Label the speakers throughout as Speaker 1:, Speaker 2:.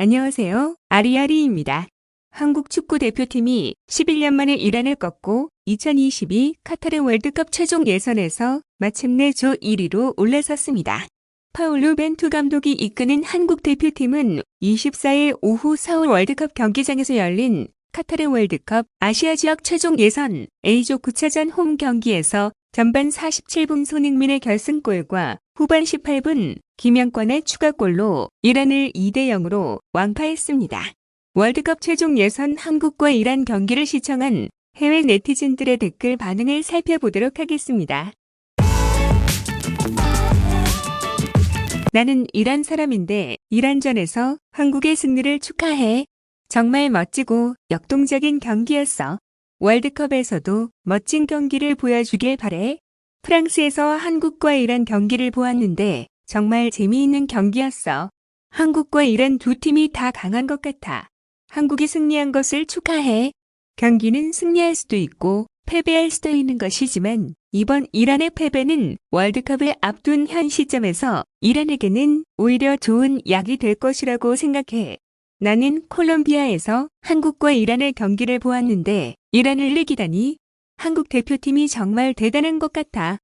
Speaker 1: 안녕하세요. 아리아리입니다. 한국 축구 대표팀이 11년 만에 이란을 꺾고 2022 카타르 월드컵 최종 예선에서 마침내 조 1위로 올라섰습니다. 파울루 벤투 감독이 이끄는 한국 대표팀은 24일 오후 서울 월드컵 경기장에서 열린 카타르 월드컵 아시아 지역 최종 예선 A조 9차전 홈 경기에서 전반 47분 손흥민의 결승골과 후반 18분 김영권의 추가골로 이란을 2대 0으로 완파했습니다. 월드컵 최종 예선 한국과 이란 경기를 시청한 해외 네티즌들의 댓글 반응을 살펴보도록 하겠습니다. 나는 이란 사람인데 이란전에서 한국의 승리를 축하해. 정말 멋지고 역동적인 경기였어. 월드컵에서도 멋진 경기를 보여주길 바래. 프랑스에서 한국과 이란 경기를 보았는데 정말 재미있는 경기였어. 한국과 이란 두 팀이 다 강한 것 같아. 한국이 승리한 것을 축하해. 경기는 승리할 수도 있고 패배할 수도 있는 것이지만 이번 이란의 패배는 월드컵을 앞둔 현 시점에서 이란에게는 오히려 좋은 약이 될 것이라고 생각해. 나는 콜롬비아에서 한국과 이란의 경기를 보았는데 이란을 이기다니 한국 대표팀이 정말 대단한 것 같아.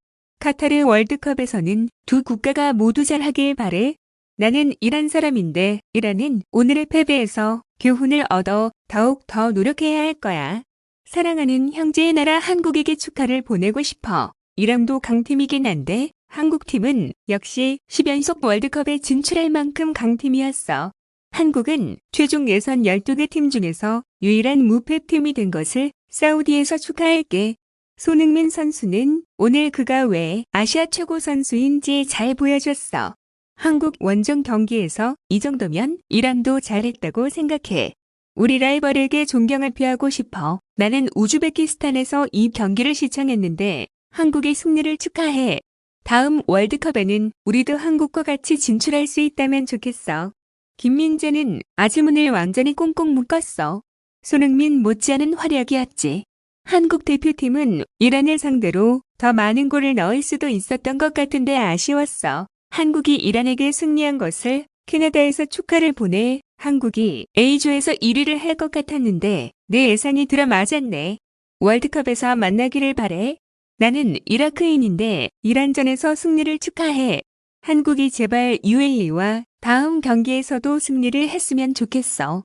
Speaker 1: 카타르 월드컵에서는 두 국가가 모두 잘하길 바래. 나는 이란 사람인데 이란은 오늘의 패배에서 교훈을 얻어 더욱 더 노력해야 할 거야. 사랑하는 형제의 나라 한국에게 축하를 보내고 싶어. 이란도 강팀이긴 한데 한국팀은 역시 10연속 월드컵에 진출할 만큼 강팀이었어. 한국은 최종 예선 12개 팀 중에서 유일한 무패팀이 된 것을 사우디에서 축하할게. 손흥민 선수는 오늘 그가 왜 아시아 최고 선수인지 잘 보여줬어. 한국 원정 경기에서 이 정도면 이란도 잘했다고 생각해. 우리 라이벌에게 존경을 표하고 싶어. 나는 우즈베키스탄에서 이 경기를 시청했는데 한국의 승리를 축하해. 다음 월드컵에는 우리도 한국과 같이 진출할 수 있다면 좋겠어. 김민재는 아즈문을 완전히 꽁꽁 묶었어. 손흥민 못지않은 활약이었지. 한국 대표팀은 이란을 상대로 더 많은 골을 넣을 수도 있었던 것 같은데 아쉬웠어. 한국이 이란에게 승리한 것을 캐나다에서 축하를 보내 한국이 A조에서 1위를 할 것 같았는데 내 예상이 들어맞았네. 월드컵에서 만나기를 바래. 나는 이라크인인데 이란전에서 승리를 축하해. 한국이 제발 UAE와 다음 경기에서도 승리를 했으면 좋겠어.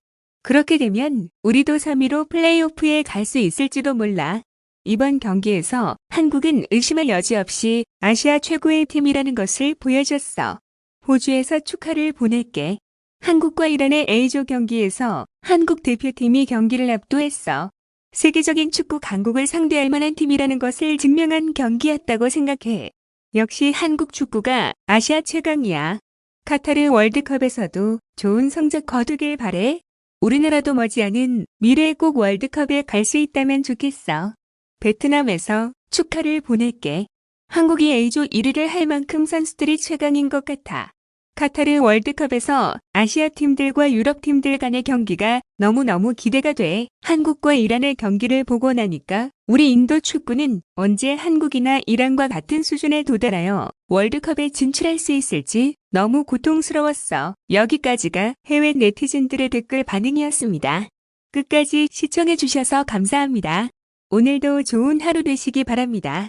Speaker 1: 그렇게 되면 우리도 3위로 플레이오프에 갈 수 있을지도 몰라. 이번 경기에서 한국은 의심할 여지 없이 아시아 최고의 팀이라는 것을 보여줬어. 호주에서 축하를 보낼게. 한국과 이란의 A조 경기에서 한국 대표팀이 경기를 압도했어. 세계적인 축구 강국을 상대할 만한 팀이라는 것을 증명한 경기였다고 생각해. 역시 한국 축구가 아시아 최강이야. 카타르 월드컵에서도 좋은 성적 거두길 바래. 우리나라도 머지않은 미래의 꼭 월드컵에 갈 수 있다면 좋겠어. 베트남에서 축하를 보낼게. 한국이 A조 1위를 할 만큼 선수들이 최강인 것 같아. 카타르 월드컵에서 아시아 팀들과 유럽 팀들 간의 경기가 너무너무 기대가 돼. 한국과 이란의 경기를 보고 나니까 우리 인도 축구는 언제 한국이나 이란과 같은 수준에 도달하여 월드컵에 진출할 수 있을지 너무 고통스러웠어. 여기까지가 해외 네티즌들의 댓글 반응이었습니다. 끝까지 시청해주셔서 감사합니다. 오늘도 좋은 하루 되시기 바랍니다.